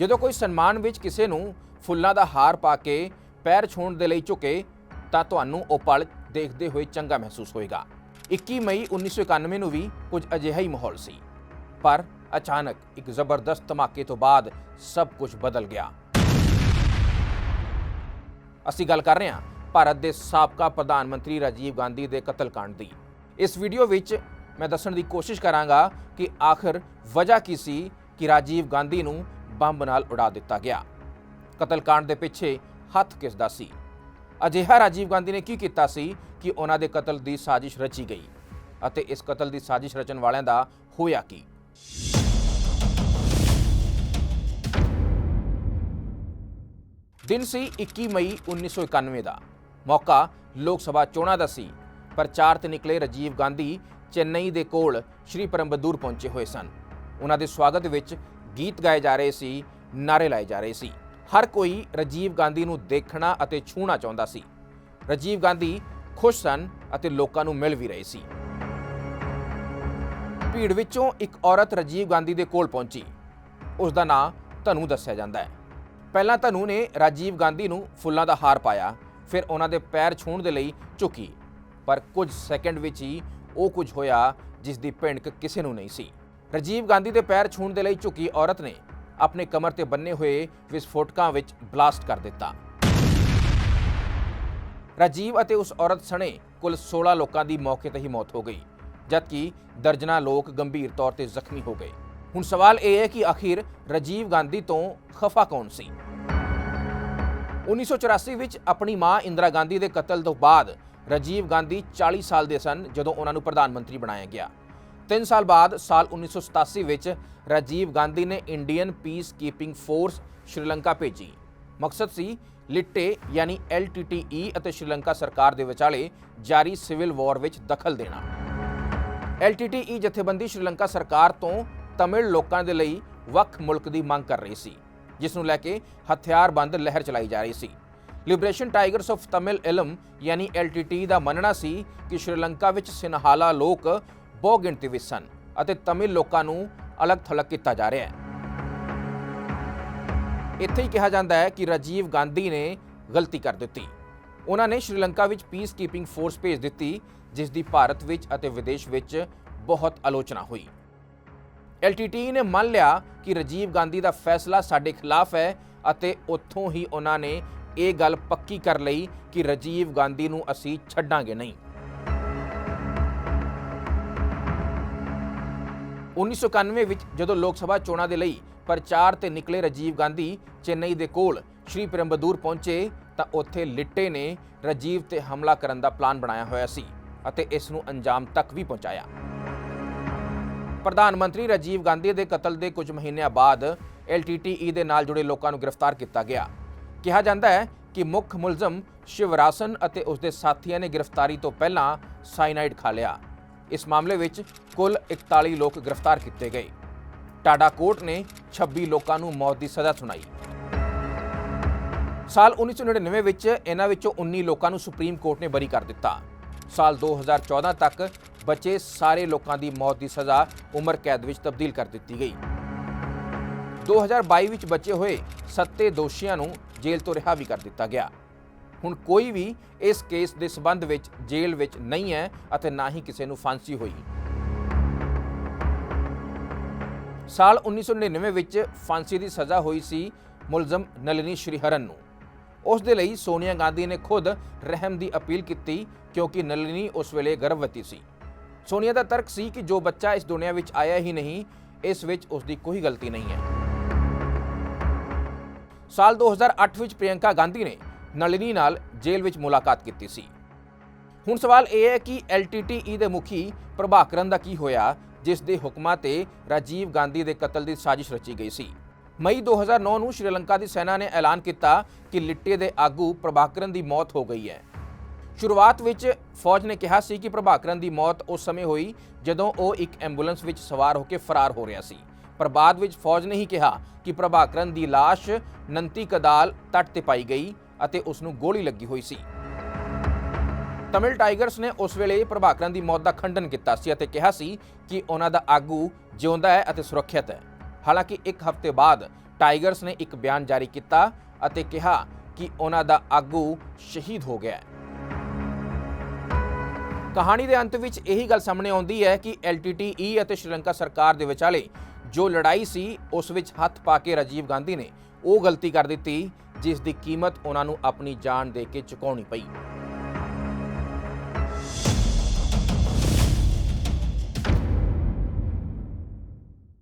ਜਦੋਂ ਕੋਈ ਸਨਮਾਨ ਵਿੱਚ ਕਿਸੇ ਨੂੰ ਫੁੱਲਾਂ ਦਾ ਹਾਰ ਪਾ ਕੇ ਪੈਰ ਛੋਣ ਦੇ ਲਈ ਝੁਕੇ, ਤਾਂ ਤੁਹਾਨੂੰ ਉਹ ਪਲ ਦੇਖਦੇ ਹੋਏ ਚੰਗਾ ਮਹਿਸੂਸ ਹੋਏਗਾ। 21 ਮਈ 1991 ਨੂੰ ਵੀ ਕੁਝ ਅਜਿਹਾ ਹੀ ਮਾਹੌਲ ਸੀ। ਪਰ ਅਚਾਨਕ ਇੱਕ ਜ਼ਬਰਦਸਤ ਧਮਾਕੇ ਤੋਂ ਬਾਅਦ ਸਭ ਕੁਝ ਬਦਲ ਗਿਆ। ਅਸੀਂ ਗੱਲ ਕਰ ਰਹੇ ਹਾਂ ਭਾਰਤ ਦੇ ਸਾਬਕਾ ਪ੍ਰਧਾਨ ਮੰਤਰੀ ਰਾਜੀਵ ਗਾਂਧੀ ਦੇ ਕਤਲकांड ਦੀ। ਇਸ ਵੀਡੀਓ ਵਿੱਚ ਮੈਂ ਦੱਸਣ ਦੀ ਕੋਸ਼ਿਸ਼ ਕਰਾਂਗਾ ਕਿ ਆਖਰ ਵਜ੍ਹਾ ਕੀ ਸੀ ਕਿ ਰਾਜੀਵ ਗਾਂਧੀ ਨੂੰ ਬੰਬ ਨਾਲ ਉਡਾ ਦਿੱਤਾ ਗਿਆ। ਕਤਲकांड ਦੇ ਪਿੱਛੇ ਹੱਥ ਕਿਸ ਦਾ ਸੀ। ਅਜਿਹਾ ਰਾਜੀਵ ਗਾਂਧੀ ਨੇ ਕੀ ਕੀਤਾ ਸੀ ਕਿ ਉਹਨਾਂ ਦੇ ਕਤਲ ਦੀ ਸਾਜ਼ਿਸ਼ ਰਚੀ ਗਈ ਅਤੇ ਇਸ ਕਤਲ ਦੀ ਸਾਜ਼ਿਸ਼ ਰਚਣ ਵਾਲਿਆਂ ਦਾ ਹੋਇਆ ਕੀ? ਦਿਨ ਸੀ 21 ਮਈ 1991 ਦਾ। ਮੌਕਾ ਲੋਕ ਸਭਾ ਚੋਣਾਂ ਦਾ ਸੀ ਪ੍ਰਚਾਰ ਤੇ ਨਿਕਲੇ ਰਾਜੀਵ ਗਾਂਧੀ ਚੇਨਈ ਦੇ ਕੋਲ ਸ਼੍ਰੀ ਪਰਮਬਦੂਰ ਪਹੁੰਚੇ ਹੋਏ ਸਨ। ਉਹਨਾਂ ਦੇ ਸਵਾਗਤ ਵਿੱਚ ਗੀਤ ਗਾਏ ਜਾ ਰਹੇ ਸੀ, ਨਾਰੇ ਲਾਏ ਜਾ ਰਹੇ ਸੀ। ਹਰ ਕੋਈ ਰਾਜੀਵ ਗਾਂਧੀ ਨੂੰ ਦੇਖਣਾ ਅਤੇ ਛੂਹਣਾ ਚਾਹੁੰਦਾ ਸੀ। ਰਾਜੀਵ ਗਾਂਧੀ ਖੁਸ਼ ਸਨ ਅਤੇ ਲੋਕਾਂ ਨੂੰ ਮਿਲ ਵੀ ਰਹੇ ਸੀ। ਭੀੜ ਵਿੱਚੋਂ ਇੱਕ ਔਰਤ ਰਾਜੀਵ ਗਾਂਧੀ ਦੇ ਕੋਲ ਪਹੁੰਚੀ। ਉਸ ਦਾ ਨਾਂ ਧਨੂ ਦੱਸਿਆ ਜਾਂਦਾ ਹੈ। ਪਹਿਲਾਂ ਧਨੂ ਨੇ ਰਾਜੀਵ ਗਾਂਧੀ ਨੂੰ ਫੁੱਲਾਂ ਦਾ ਹਾਰ ਪਾਇਆ, ਫਿਰ ਉਹਨਾਂ ਦੇ ਪੈਰ ਛੂਹਣ ਦੇ ਲਈ ਝੁਕੀ। ਪਰ ਕੁਝ ਸੈਕਿੰਡ ਵਿੱਚ ਹੀ ਉਹ ਕੁਝ ਹੋਇਆ ਜਿਸ ਦੀ ਭਿਣਕ ਕਿਸੇ ਨੂੰ ਨਹੀਂ ਸੀ। ਰਾਜੀਵ ਗਾਂਧੀ ਦੇ ਪੈਰ ਛੂਹਣ ਦੇ ਲਈ ਝੁਕੀ ਔਰਤ ਨੇ ਆਪਣੇ ਕਮਰ ਤੇ ਬੰਨੇ ਹੋਏ ਵਿਸਫੋਟਕਾਂ ਵਿੱਚ ਬਲਾਸਟ ਕਰ ਦਿੱਤਾ। ਰਾਜੀਵ ਅਤੇ ਉਸ ਔਰਤ ਸਣੇ ਕੁੱਲ 16 ਲੋਕਾਂ ਦੀ ਮੌਕੇ ਤੇ ਹੀ ਮੌਤ ਹੋ ਗਈ, ਜਦਕਿ ਦਰਜਨਾਂ ਲੋਕ ਗੰਭੀਰ ਤੌਰ ਤੇ ਜ਼ਖਮੀ ਹੋ ਗਏ। ਹੁਣ ਸਵਾਲ ਇਹ ਹੈ ਕਿ ਆਖਿਰ ਰਾਜੀਵ ਗਾਂਧੀ ਤੋਂ ਖਫਾ ਕੌਣ ਸੀ? 1984 ਵਿੱਚ ਆਪਣੀ ਮਾਂ ਇੰਦਰਾ ਗਾਂਧੀ ਦੇ ਕਤਲ ਤੋਂ ਬਾਅਦ ਰਾਜੀਵ ਗਾਂਧੀ 40 ਸਾਲ ਦੇ ਸਨ ਜਦੋਂ ਉਹਨਾਂ ਨੂੰ ਪ੍ਰਧਾਨ ਮੰਤਰੀ ਬਣਾਇਆ ਗਿਆ। 3 ਸਾਲ ਬਾਅਦ ਸਾਲ 1987 ਵਿੱਚ ਰਾਜੀਵ ਗਾਂਧੀ ਨੇ Indian peace keeping force Sri Lanka ਭੇਜੀ। ਮਕਸਦ ਸੀ ਲਿੱਟੇ ਯਾਨੀ LTTE ਅਤੇ ਸ਼੍ਰੀਲੰਕਾ ਸਰਕਾਰ ਦੇ ਵਿਚਾਲੇ ਜਾਰੀ ਸਿਵਲ ਵਾਰ ਵਿੱਚ ਦਖਲ ਦੇਣਾ। LTTE ਜਥੇਬੰਦੀ ਸ਼੍ਰੀਲੰਕਾ ਸਰਕਾਰ ਤੋਂ ਤਮਿਲ ਲੋਕਾਂ ਦੇ ਲਈ ਵੱਖ ਮੁਲਕ ਦੀ ਮੰਗ ਕਰ ਰਹੀ ਸੀ, ਜਿਸ ਨੂੰ ਲੈ ਕੇ ਹਥਿਆਰਬੰਦ ਲਹਿਰ ਚਲਾਈ ਜਾ ਰਹੀ ਸੀ। Liberation tigers of Tamil Eelam ਯਾਨੀ LTTE ਦਾ ਮੰਨਣਾ ਸੀ ਕਿ ਸ਼੍ਰੀਲੰਕਾ ਵਿੱਚ ਸਿਨਹਾਲਾ ਲੋਕ ਬਹੁ ਗਿਣਤੀ ਵਿੱਚ ਸਨ ਅਤੇ ਤਮਿਲ ਲੋਕਾਂ ਨੂੰ ਅਲੱਗ-ਥਲੱਗ ਕੀਤਾ ਜਾ ਰਿਹਾ ਹੈ। ਇੱਥੇ ਹੀ ਕਿਹਾ ਜਾਂਦਾ ਹੈ ਕਿ ਰਾਜੀਵ ਗਾਂਧੀ ਨੇ ਗਲਤੀ ਕਰ ਦਿੱਤੀ। ਉਹਨਾਂ ਨੇ ਸ਼੍ਰੀਲੰਕਾ ਵਿੱਚ ਪੀਸ ਕੀਪਿੰਗ ਫੋਰਸ ਭੇਜ ਦਿੱਤੀ, ਜਿਸ ਦੀ ਭਾਰਤ ਵਿੱਚ ਅਤੇ ਵਿਦੇਸ਼ ਵਿੱਚ ਬਹੁਤ ਆਲੋਚਨਾ ਹੋਈ। LTTE ਨੇ ਮੰਨ ਲਿਆ ਕਿ ਰਾਜੀਵ ਗਾਂਧੀ ਦਾ ਫੈਸਲਾ ਸਾਡੇ ਖਿਲਾਫ ਹੈ ਅਤੇ ਉੱਥੋਂ ਹੀ ਉਹਨਾਂ ਨੇ ਇਹ ਗੱਲ ਪੱਕੀ ਕਰ ਲਈ ਕਿ ਰਾਜੀਵ ਗਾਂਧੀ ਨੂੰ ਅਸੀਂ ਛੱਡਾਂਗੇ ਨਹੀਂ। 1991 ਵਿੱਚ ਜਦੋਂ ਲੋਕ ਸਭਾ ਚੋਣਾਂ ਦੇ ਲਈ ਪ੍ਰਚਾਰ ਤੇ ਨਿਕਲੇ ਰਾਜੀਵ ਗਾਂਧੀ ਚੇਨਈ ਦੇ ਕੋਲ ਸ਼੍ਰੀ ਪਰਮਬਦੂਰ ਪਹੁੰਚੇ, ਤਾਂ ਉੱਥੇ ਲਿੱਟੇ ਨੇ ਰਾਜੀਵ ਤੇ ਹਮਲਾ ਕਰਨ ਦਾ ਪਲਾਨ ਬਣਾਇਆ ਹੋਇਆ ਸੀ ਅਤੇ ਇਸ ਨੂੰ ਅੰਜਾਮ ਤੱਕ ਵੀ ਪਹੁੰਚਾਇਆ। ਪ੍ਰਧਾਨ ਮੰਤਰੀ ਰਾਜੀਵ ਗਾਂਧੀ ਦੇ ਕਤਲ ਦੇ ਕੁਝ ਮਹੀਨਿਆਂ ਬਾਅਦ LTTE ਦੇ ਨਾਲ ਜੁੜੇ ਲੋਕਾਂ ਨੂੰ ਗ੍ਰਿਫਤਾਰ ਕੀਤਾ ਗਿਆ। ਕਿਹਾ ਜਾਂਦਾ ਹੈ ਕਿ ਮੁੱਖ ਮੁਲਜ਼ਮ ਸ਼ਿਵਰਾਸਨ ਅਤੇ ਉਸ ਦੇ ਸਾਥੀਆਂ ਨੇ ਗ੍ਰਿਫਤਾਰੀ ਤੋਂ ਪਹਿਲਾਂ ਸਾਈਨਾਈਡ ਖਾ ਲਿਆ। ਇਸ ਮਾਮਲੇ ਵਿੱਚ ਕੁੱਲ 41 ਲੋਕ ਗ੍ਰਿਫਤਾਰ ਕੀਤੇ ਗਏ। ਟਾਡਾ ਕੋਰਟ ਨੇ 26 ਲੋਕਾਂ ਨੂੰ ਮੌਤ ਦੀ ਸਜ਼ਾ ਸੁਣਾਈ। ਸਾਲ 1999 ਵਿੱਚ ਇਹਨਾਂ ਵਿੱਚੋਂ 19 ਲੋਕਾਂ ਨੂੰ ਸੁਪਰੀਮ ਕੋਰਟ ਨੇ ਬਰੀ ਕਰ ਦਿੱਤਾ। ਸਾਲ 2014 ਤੱਕ ਬਚੇ ਸਾਰੇ ਲੋਕਾਂ ਦੀ ਮੌਤ ਦੀ ਸਜ਼ਾ ਉਮਰ ਕੈਦ ਵਿੱਚ ਤਬਦੀਲ ਕਰ ਦਿੱਤੀ ਗਈ। 2022 ਵਿੱਚ ਬਚੇ ਹੋਏ ਸੱਤੇ ਦੋਸ਼ੀਆਂ ਨੂੰ ਜੇਲ੍ਹ ਤੋਂ ਰਿਹਾ ਵੀ ਕਰ ਦਿੱਤਾ ਗਿਆ। ਹੁਣ ਕੋਈ ਵੀ ਇਸ ਕੇਸ ਦੇ ਸਬੰਧ ਵਿੱਚ ਜੇਲ੍ਹ ਵਿੱਚ ਨਹੀਂ ਹੈ ਅਤੇ ਨਾ ਹੀ ਕਿਸੇ ਨੂੰ ਫਾਂਸੀ ਹੋਈ। ਸਾਲ 1999 ਵਿੱਚ ਫਾਂਸੀ ਦੀ ਸਜ਼ਾ ਹੋਈ ਸੀ ਮੁਲਜ਼ਮ ਨਲਿਨੀ ਸ਼੍ਰੀਹਰਨ ਨੂੰ। ਉਸ ਦੇ ਲਈ ਸੋਨੀਆ ਗਾਂਧੀ ਨੇ ਖੁਦ ਰਹਿਮ ਦੀ ਅਪੀਲ ਕੀਤੀ ਕਿਉਂਕਿ ਨਲਿਨੀ ਉਸ ਵੇਲੇ ਗਰਭਵਤੀ ਸੀ। ਸੋਨੀਆ ਦਾ ਤਰਕ ਸੀ ਕਿ ਜੋ ਬੱਚਾ ਇਸ ਦੁਨੀਆ ਵਿੱਚ ਆਇਆ ਹੀ ਨਹੀਂ, ਇਸ ਵਿੱਚ ਉਸ ਦੀ ਕੋਈ ਗਲਤੀ ਨਹੀਂ ਹੈ। ਸਾਲ 2008 ਵਿੱਚ ਪ੍ਰਿਯੰਕਾ ਗਾਂਧੀ ਨੇ ਨਲਿਨੀ ਨਾਲ ਜੇਲ੍ਹ ਵਿੱਚ ਮੁਲਾਕਾਤ ਕੀਤੀ ਸੀ। ਹੁਣ ਸਵਾਲ ਇਹ ਹੈ ਕਿ LTTE ਦੇ ਮੁਖੀ ਪ੍ਰਭਾਕਰਨ ਦਾ ਕੀ ਹੋਇਆ, ਜਿਸ ਦੇ ਹੁਕਮਾਂ ਤੇ ਰਾਜੀਵ ਗਾਂਧੀ ਦੇ ਕਤਲ ਦੀ ਸਾਜ਼ਿਸ਼ ਰਚੀ ਗਈ ਸੀ। ਮਈ 2009 ਨੂੰ ਸ਼੍ਰੀਲੰਕਾ ਦੀ ਸੈਨਾ ਨੇ ਐਲਾਨ ਕੀਤਾ ਕਿ ਲਿੱਟੇ ਦੇ ਆਗੂ ਪ੍ਰਭਾਕਰਨ ਦੀ ਮੌਤ ਹੋ ਗਈ ਹੈ। ਸ਼ੁਰੂਆਤ ਵਿੱਚ ਫੌਜ ਨੇ ਕਿਹਾ ਸੀ ਕਿ ਪ੍ਰਭਾਕਰਨ ਦੀ ਮੌਤ ਉਸ ਸਮੇਂ ਹੋਈ ਜਦੋਂ ਉਹ ਇੱਕ ਐਂਬੂਲੈਂਸ ਵਿੱਚ ਸਵਾਰ ਹੋ ਕੇ ਫਰਾਰ ਹੋ ਰਿਹਾ ਸੀ। ਪਰ ਬਾਅਦ ਵਿੱਚ ਫੌਜ ਨੇ ਹੀ ਕਿਹਾ ਕਿ ਪ੍ਰਭਾਕਰਨ ਦੀ ਲਾਸ਼ ਨੰਤੀ ਕਦਾਲ ਤੱਟ ਤੇ ਪਾਈ ਗਈ ਅਤੇ ਉਸ ਨੂੰ ਗੋਲੀ ਲੱਗੀ ਹੋਈ ਸੀ। ਤਮਿਲ ਟਾਈਗਰਸ ਨੇ ਉਸ ਵੇਲੇ ਪ੍ਰਭਾਕਰਨ ਦੀ ਮੌਤ ਦਾ ਖੰਡਨ ਕੀਤਾ ਸੀ ਅਤੇ ਕਿਹਾ ਸੀ ਕਿ ਉਹਨਾਂ ਦਾ ਆਗੂ ਜਿਉਂਦਾ ਹੈ ਅਤੇ ਸੁਰੱਖਿਅਤ ਹੈ। ਹਾਲਾਂਕਿ ਇੱਕ ਹਫ਼ਤੇ ਬਾਅਦ ਟਾਈਗਰਸ ਨੇ ਇੱਕ ਬਿਆਨ ਜਾਰੀ ਕੀਤਾ ਅਤੇ ਕਿਹਾ ਕਿ ਉਹਨਾਂ ਦਾ ਆਗੂ ਸ਼ਹੀਦ ਹੋ ਗਿਆ ਹੈ। ਕਹਾਣੀ ਦੇ ਅੰਤ ਵਿੱਚ ਇਹੀ ਗੱਲ ਸਾਹਮਣੇ ਆਉਂਦੀ ਹੈ ਕਿ LTTE ਅਤੇ ਸ਼੍ਰੀਲੰਕਾ ਸਰਕਾਰ ਦੇ ਵਿਚਾਲੇ ਜੋ ਲੜਾਈ ਸੀ, ਉਸ ਵਿੱਚ ਹੱਥ ਪਾ ਕੇ ਰਾਜੀਵ ਗਾਂਧੀ ਨੇ ਉਹ ਗਲਤੀ ਕਰ ਦਿੱਤੀ, ਜਿਸ ਦੀ ਕੀਮਤ ਉਹਨਾਂ ਨੂੰ ਆਪਣੀ ਜਾਨ ਦੇ ਕੇ ਚੁਕਾਉਣੀ ਪਈ।